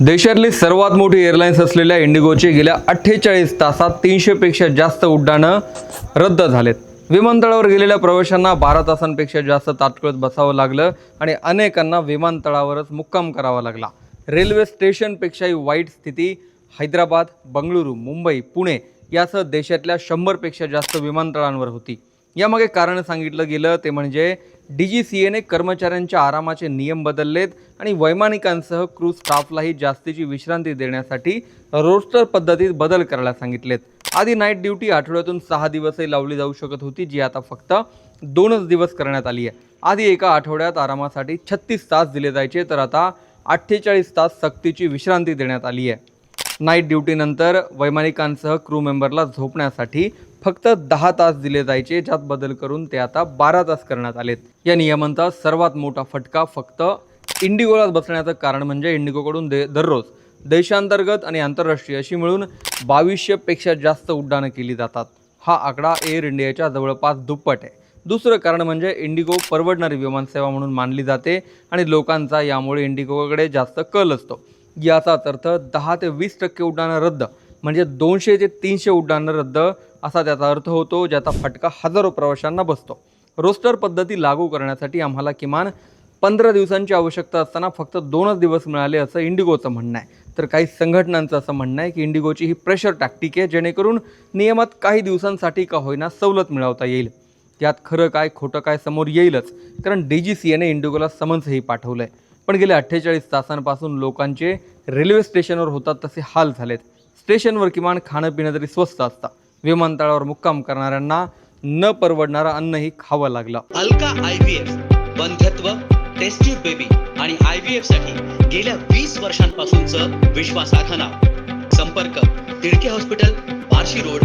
देशातली सर्वात मोठी एअरलाईन्स असलेल्या इंडिगोची गेल्या अठ्ठेचाळीस तासात तीनशेपेक्षा जास्त उड्डाणं रद्द झालेत. विमानतळावर गेलेल्या प्रवाशांना बारा तासांपेक्षा जास्त तात्कळत बसावं लागलं आणि अनेकांना विमानतळावरच मुक्काम करावा लागला. रेल्वे स्टेशनपेक्षाही वाईट स्थिती हैदराबाद बंगळुरू मुंबई पुणे यासह देशातल्या शंभरपेक्षा जास्त विमानतळांवर होती. यामागे कारण सांगितलं गेलं ते म्हणजे डी जी सी एने कर्मचाऱ्यांच्या आरामाचे नियम बदललेत आणि वैमानिकांसह क्रू स्टाफलाही जास्तीची विश्रांती देण्यासाठी रोस्टर पद्धतीत बदल करायला सांगितलेत. आधी नाईट ड्युटी आठवड्यातून सहा दिवसही लावली जाऊ शकत होती जी आता फक्त दोनच दिवस करण्यात आली आहे. आधी एका आठवड्यात आरामासाठी छत्तीस तास दिले जायचे तर आता अठ्ठेचाळीस तास सक्तीची विश्रांती देण्यात आली आहे. नाईट ड्युटीनंतर वैमानिकांसह क्रू मेंबरला झोपण्यासाठी फक्त दहा तास दिले जायचे ज्यात बदल करून ते आता बारा तास करण्यात आलेत. या नियमांचा सर्वात मोठा फटका फक्त इंडिगोलाच बसण्याचं कारण म्हणजे इंडिगोकडून दे दररोज देशांतर्गत आणि आंतरराष्ट्रीय अशी मिळून बावीसशेपेक्षा जास्त उड्डाणं केली जातात. हा आकडा एअर इंडियाच्या जवळपास दुप्पट आहे. दुसरं कारण म्हणजे इंडिगो परवडणारी विमानसेवा म्हणून मानली जाते आणि लोकांचा यामुळे इंडिगोकडे जास्त कल असतो. याचाच अर्थ दहा ते वीस टक्के उड्डाणं रद्द म्हणजे दोनशे ते तीनशे उड्डाणं रद्द असा त्याचा अर्थ होतो ज्याचा फटका हजारो प्रवाशांना बसतो. रोस्टर पद्धती लागू करण्यासाठी आम्हाला किमान पंधरा दिवसांची आवश्यकता असताना फक्त दोनच दिवस मिळाले असं इंडिगोचं म्हणणं आहे. तर काही संघटनांचं असं म्हणणं आहे की इंडिगोची ही प्रेशर टॅक्टिक आहे जेणेकरून नियमात काही दिवसांसाठी का होईना सवलत मिळवता येईल. यात खरं काय खोटं काय समोर येईलच कारण डी जी सी एने इंडिगोला समन्सही पाठवलं आहे पण गेल्या अठ्ठेचाळीस तासांपासून लोकांचे रेल्वे स्टेशनवर होतात तसे हाल झालेत. स्टेशनवर किमान खाणं पिणं तरी स्वस्त असतं विमानतळावर मुक्काम करणाऱ्यांना न परवडणारं अन्नही खावं लागलं. अलका आय व्ही एफ बंधत्व टेस्ट्यूब बेबी आणि आय व्ही एफसाठी गेल्या वीस वर्षांपासूनच विश्वासार्ह नाव संपर्क तिडके हॉस्पिटल बार्शी रोड